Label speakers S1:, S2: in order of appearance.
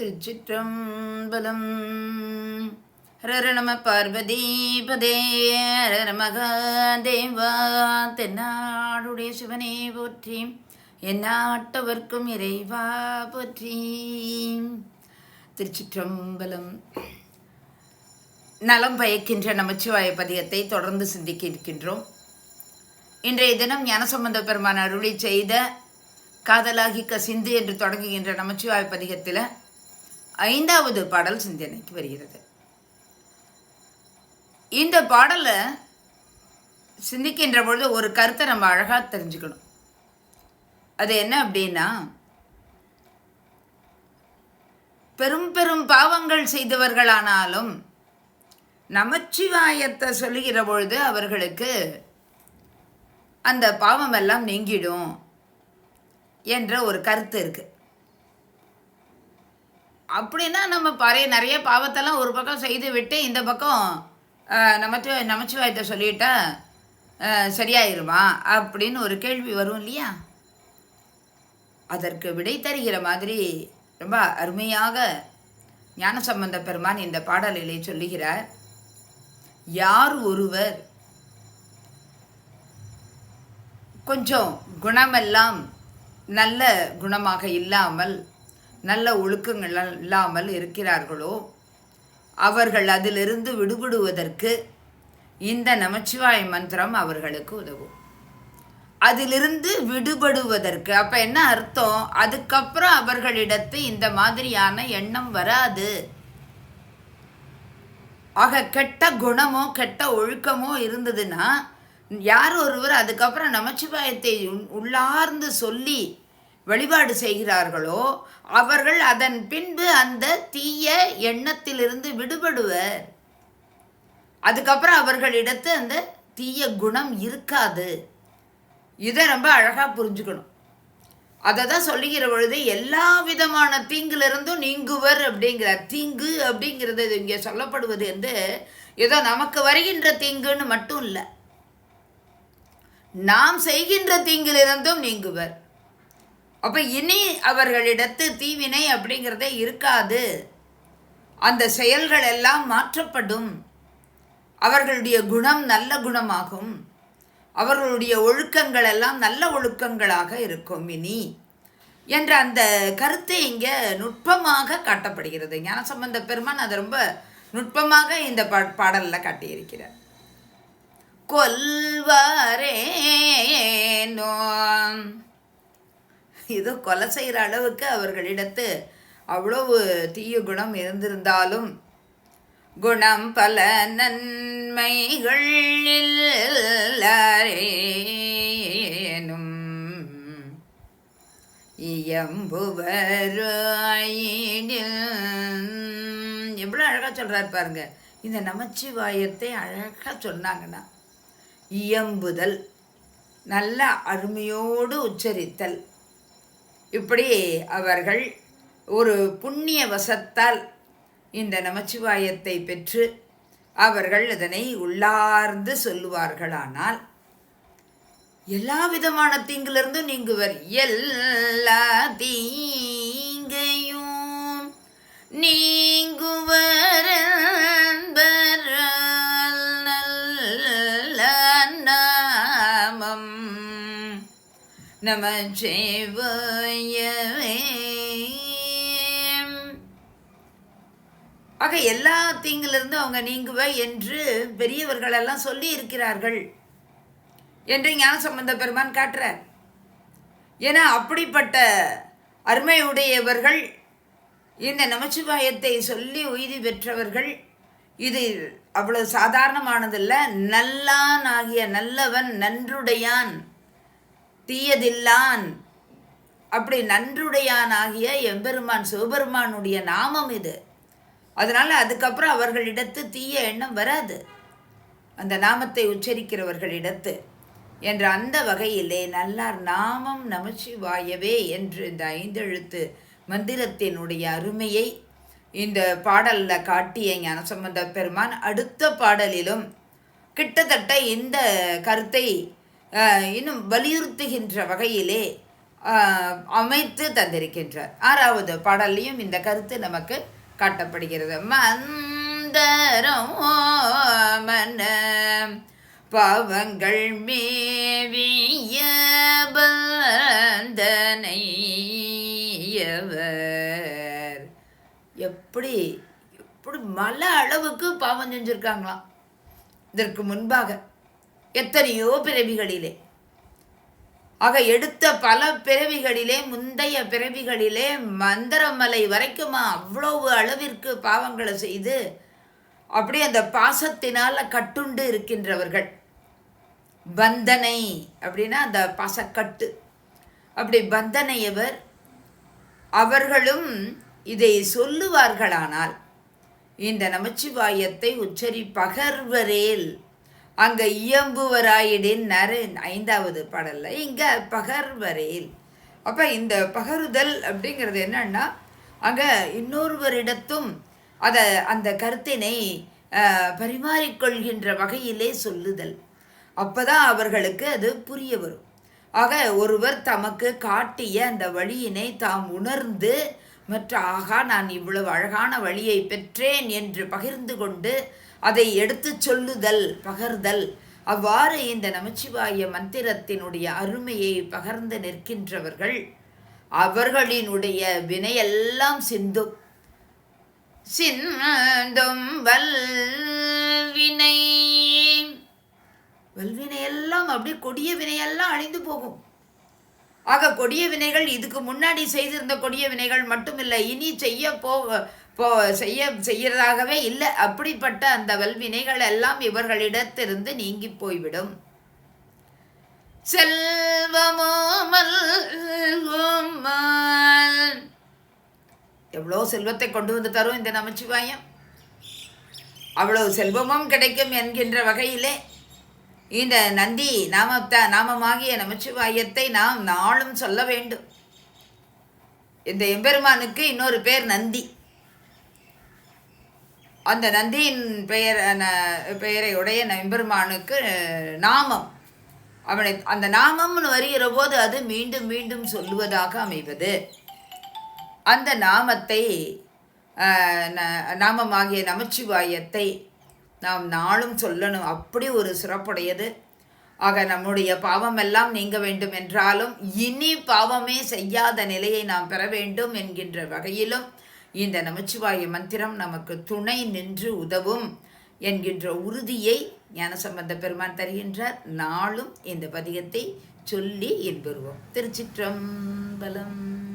S1: திருச்சிற்றம்பலம். ஹர நம பார்வதீபதே மகாதேவா தென்னாடுடைய சிவனே போற்றி எந்நாட்டவர்க்கும் இறைவா போற்றி. திருச்சிற்றம்பலம். நலம் பயக்கின்ற நமச்சிவாய பதியத்தை தொடர்ந்து சிந்திக்க இருக்கின்றோம் இன்றைய தினம் ஞானசம்பந்த பெருமான் அருளி செய்த காதலாகி கசிந்து என்று தொடங்குகின்ற நமச்சிவாய பதிகத்தில் ஐந்தாவது பாடல் சிந்தனைக்கு வருகிறது. இந்த பாடலை சிந்திக்கின்ற பொழுது ஒரு கருத்தை நம்ம அழகாக தெரிஞ்சுக்கணும். அது என்ன அப்படின்னா பெரும் பெரும் பாவங்கள் செய்தவர்களானாலும் நமச்சிவாயத்தை சொல்லுகிற பொழுது அவர்களுக்கு அந்த பாவம் எல்லாம் நீங்கிடும் என்ற ஒரு கருத்து இருக்குது அப்படின்னா நம்ம பறைய நிறைய பாவத்தெல்லாம் ஒரு பக்கம் செய்து விட்டு இந்த பக்கம் நமச்சு நமச்சிவாயத்தை சொல்லிட்டா சரியாயிருமா அப்படின்னு ஒரு கேள்வி வரும் இல்லையா? அதற்கு விடை தருகிற மாதிரி ரொம்ப அருமையாக ஞானசம்பந்த பெருமான் இந்த பாடலிலே சொல்லுகிறார். யார் ஒருவர் கொஞ்சம் குணமெல்லாம் நல்ல குணமாக இல்லாமல் நல்ல ஒழுக்கங்கள் இல்லாமல் இருக்கிறார்களோ? அவர்கள் அதிலிருந்து விடுபடுவதற்கு இந்த நமச்சிவாய மந்திரம் அவர்களுக்கு உதவும். அதிலிருந்து விடுபடுவதற்கு அப்போ என்ன அர்த்தம்? அதுக்கப்புறம் அவர்களிடத்து இந்த மாதிரியான எண்ணம் வராது. ஆக கெட்ட குணமோ கெட்ட ஒழுக்கமோ இருந்ததுன்னா யார் ஒருவர் அதுக்கப்புறம் நமச்சிவாயத்தை உள்ளார்ந்து சொல்லி வழிபாடு செய்கிறார்களோ அவர்கள் அதன் பின்பு அந்த தீய எண்ணத்திலிருந்து விடுபடுவர். அதுக்கப்புறம் அவர்களிடத்து அந்த தீய குணம் இருக்காது. இதை ரொம்ப அழகாக புரிஞ்சுக்கணும். அதை தான் சொல்லுகிற பொழுது எல்லா விதமான தீங்கிலிருந்தும் நீங்குவர் அப்படிங்கிறார் தீங்கு அப்படிங்கிறது இங்கே சொல்லப்படுவது வந்து ஏதோ நமக்கு வருகின்ற தீங்குன்னு மட்டும் இல்லை. நாம் செய்கின்ற தீங்கிலிருந்தும் நீங்குவர். அப்போ இனி அவர்களிடத்து தீவினை அப்படிங்கிறதே இருக்காது. அந்த செயல்கள் எல்லாம் மாற்றப்படும். அவர்களுடைய குணம் நல்ல குணமாகும். அவர்களுடைய ஒழுக்கங்கள் எல்லாம் நல்ல ஒழுக்கங்களாக இருக்கும் இனி. என்ற அந்த கருத்தை இங்கே நுட்பமாக காட்டப்படுகிறது. ஞானசம்பந்த பெருமான் அது ரொம்ப நுட்பமாக இந்த பா பாடலில் காட்டியிருக்கிறார். கொல்வாரேனோ இது கொலை செய்கிற அளவுக்கு அவர்களிடத்து அவ்வளவு தீய குணம் இருந்திருந்தாலும் குணம் பல நன்மைகள் இல்லரேனும் இயம்புவராயினில் எவ்வளோ அழகாக சொல்கிறார் பாருங்க. இந்த நமச்சிவாயத்தை அழகாக சொன்னாங்கன்னா இயம்புதல் நல்ல அருமையோடு உச்சரித்தல். இப்படி அவர்கள் ஒரு புண்ணிய வசத்தால் இந்த நமச்சிவாயத்தை பெற்று அவர்கள் இதனை உள்ளார்ந்து சொல்லுவார்களானால் எல்லா விதமான தீங்கிலிருந்தும் நீங்குவர். எல்லா தீ நமச்சிவாயவே ஆக எல்லா தீங்கிலிருந்து அவங்க நீங்குவ என்று பெரியவர்களெல்லாம் சொல்லி இருக்கிறார்கள் என்று ஞானசம்பந்த பெருமான் காட்டுறார். ஏன்னா அப்படிப்பட்ட அருமையுடையவர்கள் இந்த நமச்சிவாயத்தை சொல்லி உய்தி பெற்றவர்கள் இது அவ்வளவு சாதாரணமானதில்லை. நல்லான் ஆகிய நல்லவன் நன்றுடையான் தீயதில்லான். அப்படி நன்றுடையான் ஆகிய எம்பெருமான் சிவபெருமானுடைய நாமம் இது. அதனால் அதுக்கப்புறம் அவர்களிடத்து தீய எண்ணம் வராது. அந்த நாமத்தை உச்சரிக்கிறவர்களிடத்து. என்ற அந்த வகையிலே நல்லார் நாமம் நமச்சிவாயவே என்று இந்த ஐந்தெழுத்து மந்திரத்தினுடைய அருமையை இந்த பாடலில் காட்டிய ஞானசம்பந்த பெருமான் அடுத்த பாடலிலும் கிட்டத்தட்ட இந்த கருத்தை இன்னும் வலியுறுத்துகின்ற வகையிலே அமைத்து தந்திருக்கின்றார். ஆறாவது பாடல்லையும் இந்த கருத்து நமக்கு காட்டப்படுகிறது. மந்தரம் மன பாவங்கள் மேவிய பந்தனையவர். எப்படி எப்படி மல அளவுக்கு பாவம் செஞ்சுருக்காங்களாம். இதற்கு முன்பாக எத்தனையோ பிறவிகளிலே. ஆக எடுத்த பல பிறவிகளிலே முந்தைய பிறவிகளிலே மந்திரமலை வரைக்குமா அவ்வளவு அளவிற்கு பாவங்களை செய்து அப்படியே அந்த பாசத்தினால கட்டுண்டு இருக்கின்றவர்கள். பந்தனை அப்படின்னா அந்த பாசக்கட்டு. அப்படி பந்தனையவர் அவர்களும் இதை சொல்லுவார்களானால் இந்த நமச்சிவாயத்தை உச்சரி பகர்வரேல் அங்க இயம்புவராயிடின் நரு ஐந்தாவது பாடல்ல இங்க பகர்வரையில் அப்ப இந்த பகருதல் அப்படிங்கிறது என்னன்னா அங்க இன்னொருவரிடத்தும் அத அந்த கருத்தினை பரிமாறிக்கொள்கின்ற வகையிலே சொல்லுதல். அப்பதான் அவர்களுக்கு அது புரிய வரும். ஆக ஒருவர் தமக்கு காட்டிய அந்த வழியினை தாம் உணர்ந்து மற்ற ஆகா நான் இவ்வளவு அழகான வழியை பெற்றேன் என்று பகிர்ந்து கொண்டு அதை எடுத்துச் சொல்லுதல் பகர்தல். அவ்வாறு இந்த நமச்சிவாய மந்திரத்தினுடைய அருமையை பகர்ந்து நிற்கின்றவர்கள் அவர்களினுடைய வினையெல்லாம் சிந்தும். சிந்தும் வல்வினை. வல்வினை எல்லாம் அப்படியே கொடிய வினையெல்லாம் அழிந்து போகும். ஆக கொடிய வினைகள் இதுக்கு முன்னாடி செய்திருந்த கொடிய வினைகள் மட்டுமில்லை இனி செய்ய போ போ செய்ய செய்யறதாகவே இல்லை. அப்படிப்பட்ட அந்த வல்வினைகள் எல்லாம் இவர்களிடத்திலிருந்து நீங்கி போய்விடும். செல்வமோ எவ்வளோ செல்வத்தை கொண்டு வந்து தரும் இந்த நமச்சிவாயம்? அவ்வளவு செல்வமும் கிடைக்கும் என்கின்ற வகையிலே இந்த நந்தி நாமத்த நாமமாகிய நமச்சிவாயத்தை நாம் நாளும் சொல்ல வேண்டும். இந்த எம்பெருமானுக்கு இன்னொரு பேர் நந்தி. அந்த நந்தியின் பெயர் ந- பெயரை உடைய நாமம். அவனை அந்த நாமம்னு வருகிற போது அது மீண்டும் மீண்டும் சொல்லுவதாக அமைவது. அந்த நாமத்தை ந- நாமமாகிய நமச்சிவாயத்தை நாம் நாளும் சொல்லணும். அப்படி ஒரு சிறப்புடையது. ஆக நம்முடைய பாவமெல்லாம் நீங்க வேண்டும் என்றாலும் இனி பாவமே செய்யாத நிலையை நாம் பெற வேண்டும் என்கின்ற வகையிலும் இந்த நமச்சிவாய மந்திரம் நமக்கு துணை நின்று உதவும் என்கின்ற உறுதியை ஞானசம்பந்த பெருமான் தருகின்றார். நாளும் இந்த பதிகத்தை சொல்லி இன்பெறுவோம். திருச்சிற்றம்பலம்.